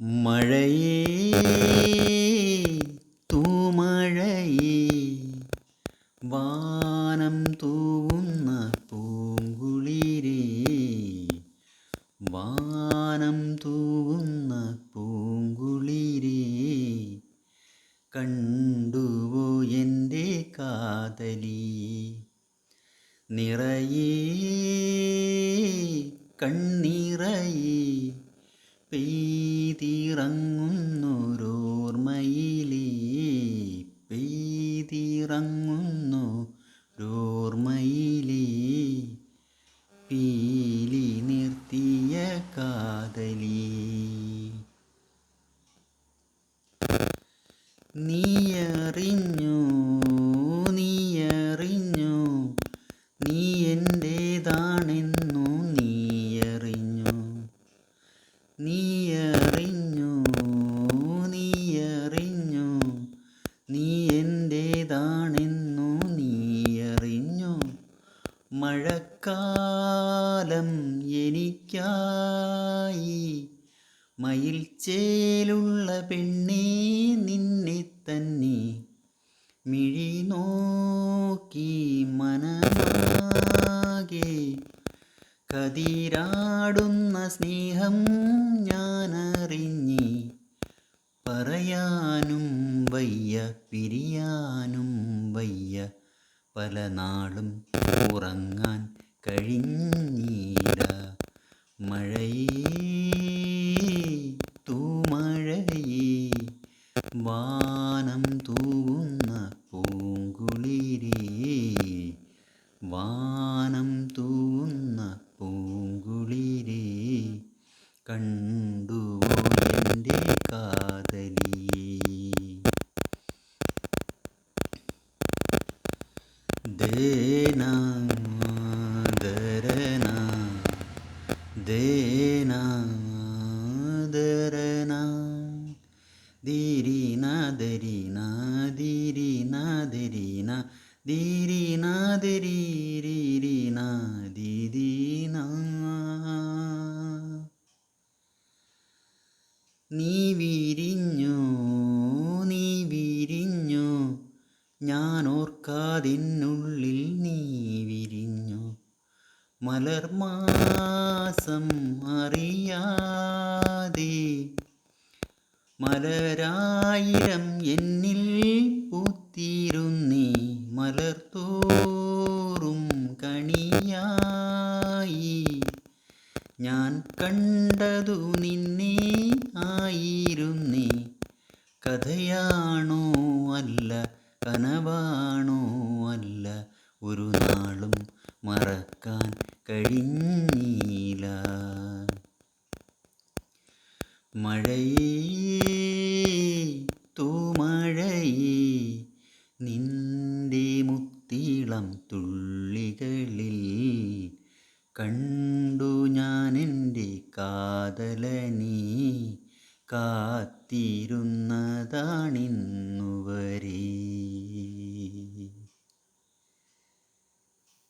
മഴയേ തൂമഴയേ വാനം തൂവുന്ന പൂങ്കുളിരേ വാനം തൂവുന്ന പൂങ്കുളിരേ കണ്ടുവോ എന്റെ കാതലി നിറയേ കണ്ണിറയേ പെയ്തിറങ്ങുന്നൊരോർമ്മയിലേ പെയ്തിറങ്ങുന്നൊരോർമ്മയിലേ പീലി നിർത്തിയ കാതലി. നീയറിഞ്ഞു നീയറിഞ്ഞു നീ എന്റേതാണെന്നു നീയറിഞ്ഞു നീയറിഞ്ഞു. മഴക്കാലം എനിക്കായി മയിൽ ചേലുള്ള പെണ്ണേ നിന്നെ തന്നെ മിഴി നോക്കി മനമാകെ കതിരാടുന്ന സ്നേഹം ഞാനറിഞ്ഞി പറയാനും വയ്യ പിരിയാനും വയ്യ. പല നാളും ഉറങ്ങാൻ കഴിഞ്ഞില്ല. മഴയേ തൂമഴയേ വാനം തൂവുന്ന ദിരിന ദരിന ദിരിന ദരിന ദിരിന ദരീരിന ദിദിന. നീ വിരിഞ്ഞു നീ വിരിഞ്ഞു ഞാൻ ഓർക്കാതിനുള്ളിൽ നീ വിരിഞ്ഞു. മലർമാസം അറിയാതെ മലരായിരം എന്നിൽ പൂത്തിരുന്നേ മലർത്തോറും കണിയായി. ഞാൻ കണ്ടതു നിന്നെ ആയിരുന്നേ. കഥയാണോ അല്ല കനവാണോ അല്ല ഒരു നാളും മറക്കാൻ കഴിഞ്ഞില്ല. മഴയേ തൂമഴയേ നിന്റെ മുത്തിളം തുള്ളികളിൽ കണ്ടു ഞാൻ എന്റെ കാതലനെ കാത്തിരുന്നതാണിന്നുവരേ.